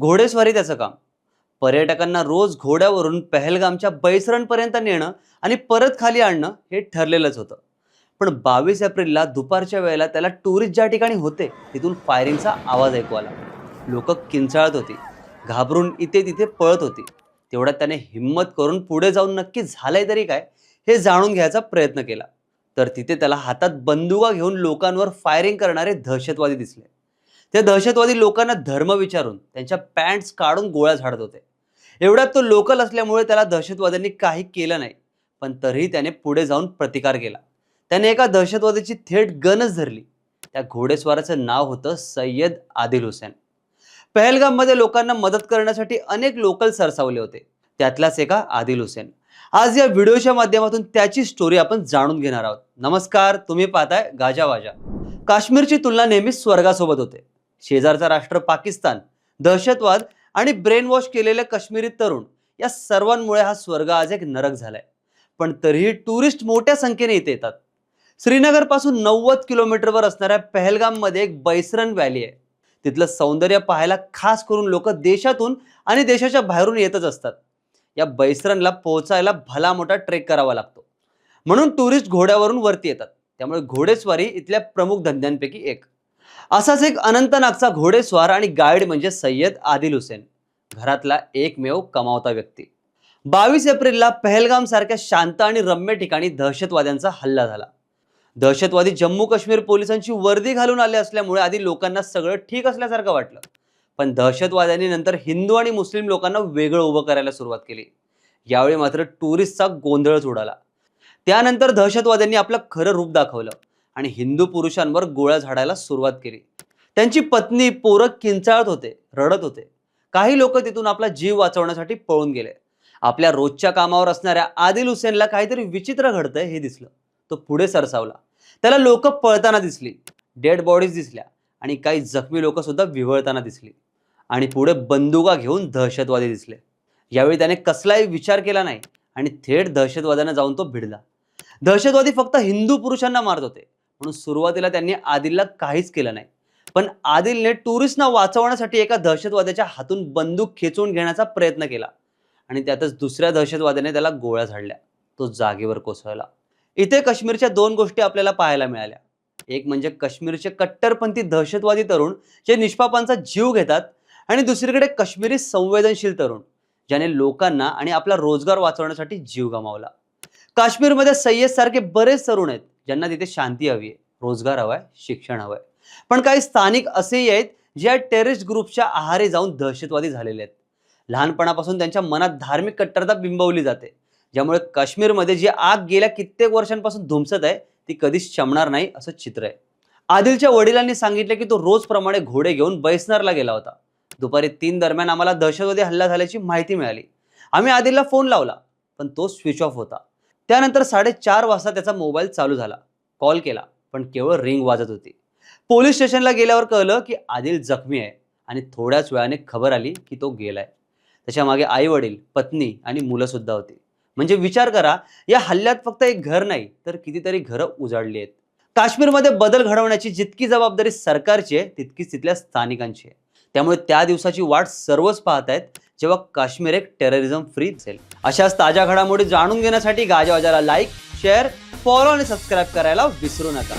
घोडेस्वारी त्याचं काम. पर्यटकांना रोज घोड्यावरून पहलगामच्या बैसरणपर्यंत नेणं आणि परत खाली आणणं हे ठरलेलंच होतं. पण बावीस एप्रिलला दुपारच्या वेळेला त्याला टुरिस्ट ज्या ठिकाणी होते तिथून फायरिंगचा आवाज ऐकू आला. लोक किंचाळत होती. घाबरून इथे तिथे पळत होती. तेवढ्यात त्याने हिंमत करून पुढे जाऊन नक्की झालंय तरी काय हे जाणून घ्यायचा प्रयत्न केला. तर तिथे त्याला हातात बंदुका घेऊन लोकांवर फायरिंग करणारे दहशतवादी दिसले. ते दहशतवादी लोकांना धर्म विचारून त्यांच्या पॅन्ट्स काढून गोळ्या झाडत होते. एवढ्यात तो लोकल असल्यामुळे त्याला दहशतवाद्यांनी काही केलं नाही पण तरीही त्याने पुढे जाऊन प्रतिकार केला. त्याने एका दहशतवाद्याची थेट गनच धरली. त्या घोडेस्वाराचं नाव होतं सय्यद आदिल हुसेन. पहलगाममध्ये लोकांना मदत करण्यासाठी अनेक लोकल सरसावले होते. त्यातलाच एका आदिल हुसेन. आज या व्हिडिओच्या माध्यमातून त्याची स्टोरी आपण जाणून घेणार आहोत. नमस्कार तुम्ही पाहताय गाजावाजा काश्मीरची तुलना नेहमीच स्वर्गासोबत होते. शेजारचा राष्ट्र पाकिस्तान दहशतवाद आणि ब्रेन वॉश केलेले काश्मीरी तरुण या सर्वांमुळे हा स्वर्ग आज एक नरक झालाय. पण तरीही टुरिस्ट मोठ्या संख्येने इथे येतात. श्रीनगरपासून नव्वद किलोमीटरवर असणाऱ्या पहलगाममध्ये एक बैसरन व्हॅली आहे. तिथलं सौंदर्य पाहायला खास करून लोक देशातून आणि देशाच्या बाहेरून येतच असतात. या बैसरनला पोहोचायला भला मोठा ट्रेक करावा लागतो. म्हणून टुरिस्ट घोड्यावरून वरती येतात. त्यामुळे घोडेस्वारी इथल्या प्रमुख धंद्यांपैकी एक. असाच एक अनंतनागचा घोडेस्वार आणि गाईड म्हणजे सय्यद आदिल हुसेन. घरातला एकमेव कमावता व्यक्ती. बावीस एप्रिलला पहलगाम सारख्या शांत आणि रम्य ठिकाणी दहशतवाद्यांचा हल्ला झाला. दहशतवादी जम्मू काश्मीर पोलिसांची वर्दी घालून आले असल्यामुळे आधी लोकांना सगळं ठीक असल्यासारखं वाटलं. पण दहशतवाद्यांनी नंतर हिंदू आणि मुस्लिम लोकांना वेगळं उभं करायला सुरुवात केली. यावेळी मात्र टुरिस्टचा गोंधळच उडाला. त्यानंतर दहशतवाद्यांनी आपलं खरं रूप दाखवलं. आणि हिंदू पुरुषांवर गोळ्या झाडायला सुरुवात केली. त्यांची पत्नी पोरं किंचाळत होते रडत होते. काही लोक तिथून आपला जीव वाचवण्यासाठी पळून गेले. आपल्या रोजच्या कामावर असणाऱ्या आदिल हुसेनला काहीतरी विचित्र घडतंय हे दिसलं. तो पुढे सरसावला. त्याला लोक पळताना दिसली डेड बॉडीज दिसल्या आणि काही जखमी लोक सुद्धा विवळताना दिसली. आणि पुढे बंदुका घेऊन दहशतवादी दिसले. यावेळी त्याने कसलाही विचार केला नाही आणि थेट दहशतवाद्यांना जाऊन तो भिडला. दहशतवादी फक्त हिंदू पुरुषांना मारत होते. म्हणून सुरुवातीला त्यांनी आदिलला काहीच केलं नाही. पण आदिलने टुरिस्टना वाचवण्यासाठी एका दहशतवाद्याच्या हातून बंदूक खेचून घेण्याचा प्रयत्न केला. आणि त्यातच दुसऱ्या दहशतवाद्याने त्याला गोळ्या झाडल्या. तो जागेवर कोसळला. इथे काश्मीरच्या दोन गोष्टी आपल्याला पाहायला मिळाल्या. एक म्हणजे काश्मीरचे कट्टरपंथी दहशतवादी तरुण जे निष्पापांचा जीव घेतात आणि दुसरीकडे काश्मीरी संवेदनशील तरुण ज्याने लोकांना आणि आपला रोजगार वाचवण्यासाठी जीव गमावला. काश्मीरमध्ये सय्यद सारखे बरेच तरुण आहेत. ज्यांना तिथे शांती हवी आहे रोजगार हवाय शिक्षण हवं आहे. पण काही स्थानिक असेही आहेत जे या टेररिस्ट ग्रुपच्या आहारे जाऊन दहशतवादी झालेले आहेत. लहानपणापासून त्यांच्या मनात धार्मिक कट्टरता बिंबवली जाते. ज्यामुळे काश्मीरमध्ये जी आग गेल्या कित्येक वर्षांपासून धुमसत आहे ती कधीच शमणार नाही असं चित्र आहे. आदिलच्या वडिलांनी सांगितले की तो रोजप्रमाणे घोडे घेऊन बैसनरला गेला होता. दुपारी तीन दरम्यान आम्हाला दहशतवादी हल्ला झाल्याची माहिती मिळाली. आम्ही आदिलला फोन लावला पण तो स्विच ऑफ होता. त्यानंतर साडेचार वाजता त्याचा मोबाईल चालू झाला. कॉल केला पण केवळ रिंग वाजत होती. पोलीस स्टेशनला गेल्यावर कळलं की आदिल जखमी आहे आणि थोड्याच वेळाने खबर आली की तो गेलाय. त्याच्यामागे आई वडील पत्नी आणि मुलं सुद्धा होती. म्हणजे विचार करा या हल्ल्यात फक्त एक घर नाही तर कितीतरी घरं उजाडली आहेत. काश्मीरमध्ये बदल घडवण्याची जितकी जबाबदारी सरकारची आहे तितकीच तिथल्या स्थानिकांची आहे. त्यामुळे त्या दिवसाची वाट सर्वच पाहत आहेत जेव्हा काश्मीर एक टेररिझम फ्री असेल अशाच ताज्या घडामोडी जाणून घेण्यासाठी गाजावाजाला लाईक शेअर फॉलो आणि सबस्क्राईब करायला विसरू नका.